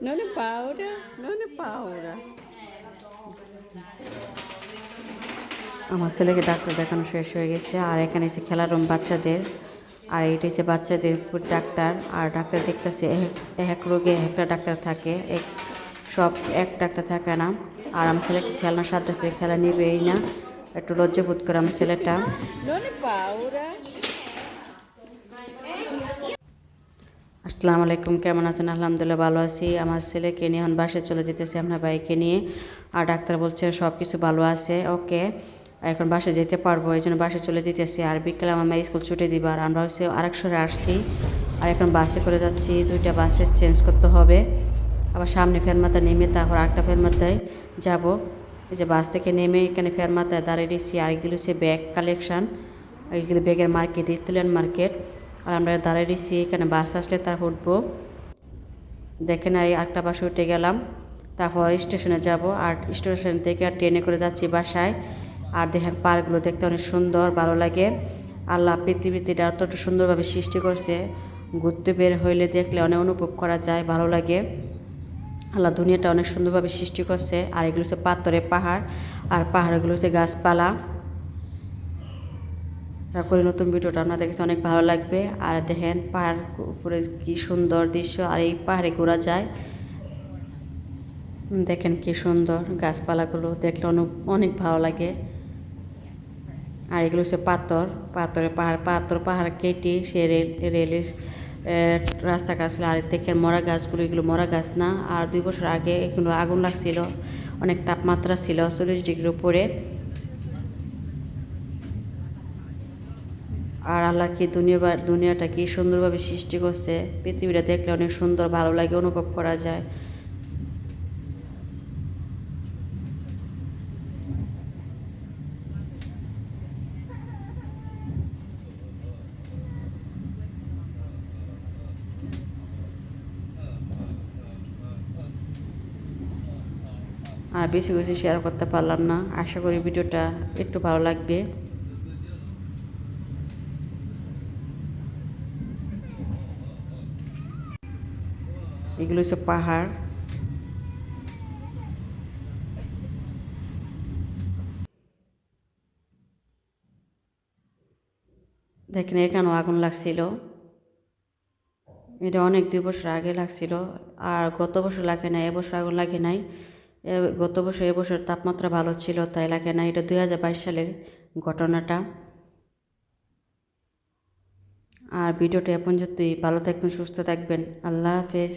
Non è paura, non è paura. আমার ছেলেকে doctor দেখানো শেষ হয়ে গেছে আর এখানে এসে খেলার রুম বাচ্চাদের আর এটা হচ্ছে বাচ্চাদের ডাক্তার আর ডাক্তার দেখতেছে এক এক রোগে এক একটা ডাক্তার থাকে এক সব এক ডাক্তার থাকে না আর আমার ছেলেকে খেলনা সাথে খেলা নিবেই না একটু লজ্জা বোধ করে আমার ছেলেটা Non è paura. আসসালামু আলাইকুম, কেমন আছেন? আলহামদুলিল্লাহ ভালো আছি। আমার ছেলেকে নিয়ে এখন বাসায় চলে যেতেছি আপনার বাইকে নিয়ে। আর ডাক্তার বলছে সব কিছু ভালো আছে, ওকে। এখন বাসে যেতে পারব, এই জন্য বাসে চলে যেতেছি। আর বিকেলে আমার মেয়ে স্কুল ছুটে দিবার আমরা হচ্ছে আরেক শহরে আসছি। আর এখন বাসে করে যাচ্ছি, দুইটা বাসে চেঞ্জ করতে হবে। আবার সামনে ফেরমাতা নেমে তারপর আরেকটা ফেরমাতায় যাব। এই যে বাস থেকে নেমে এখানে ফেরমাতায় দাঁড়িয়ে দিয়েছি এগুলো হচ্ছে ব্যাগ কালেকশন এগুলো ব্যাগের মার্কেট ইতালিয়ান মার্কেট আর আমরা দাঁড়িয়ে দিয়েছি এখানে বাস আসলে তারপর উঠবো। দেখেন এই আটটা বাসে উঠে গেলাম, তারপর স্টেশনে যাব। আর স্টেশন থেকে আর ট্রেনে করে যাচ্ছি বাসায়। আর দেখেন পার্কগুলো দেখতে অনেক সুন্দর, ভালো লাগে। আল্লাহ পৃথিবীতে এটা এতটা সুন্দরভাবে সৃষ্টি করছে। ঘুরতে বের হইলে দেখলে অনেক অনুভব করা যায়, ভালো লাগে। আল্লাহ দুনিয়াটা অনেক সুন্দরভাবে সৃষ্টি করছে। আর এগুলো হচ্ছে পাথরে পাহাড়। আর পাহাড়গুলো হচ্ছে গাছপালা। আশা করি নতুন ভিডিওটা আপনাদের কাছে অনেক ভালো লাগবে। আর দেখেন পাহাড় উপরে কি সুন্দর দৃশ্য, আর এই পাহাড়ে ঘোরা যায়। দেখেন কি সুন্দর গাছপালাগুলো, দেখলে অনেক ভালো লাগে। আর এগুলো হচ্ছে পাথর, পাথরে পাহাড়, পাথর, পাহাড় কেটে সে রেল, রেলের রাস্তা কাটছিল আর দেখেন মরা গাছগুলো, এগুলো মরা গাছ না। আর দুই বছর আগে এগুলো আগুন লাগছিল, অনেক তাপমাত্রা ছিল, চল্লিশ ডিগ্রির উপরে। আর আল্লাহ কি দুনিয়া দুনিয়াটা কি সুন্দরভাবে সৃষ্টি করছে। পৃথিবীটা দেখলে অনেক সুন্দর, ভালো লাগে, অনুভব করা যায়। আর বেশি বেশি শেয়ার করতে পারলাম না। আশা করি ভিডিওটা একটু ভালো লাগবে। এগুলো হচ্ছে পাহাড়। দেখেন, এখানেও আগুন লাগছিল। এটা অনেক দুই বছর আগে লাগছিল। আর গত বছর লাগে নাই এবছর আগুন লাগে নাই। গত বছর এবছর তাপমাত্রা ভালো ছিল, তাই লাগে না এটা দুই হাজার বাইশ সালের ঘটনাটা। আর ভিডিওটা এখন যদি ভালো থাকবেন, সুস্থ থাকবেন। আল্লাহ হাফেজ।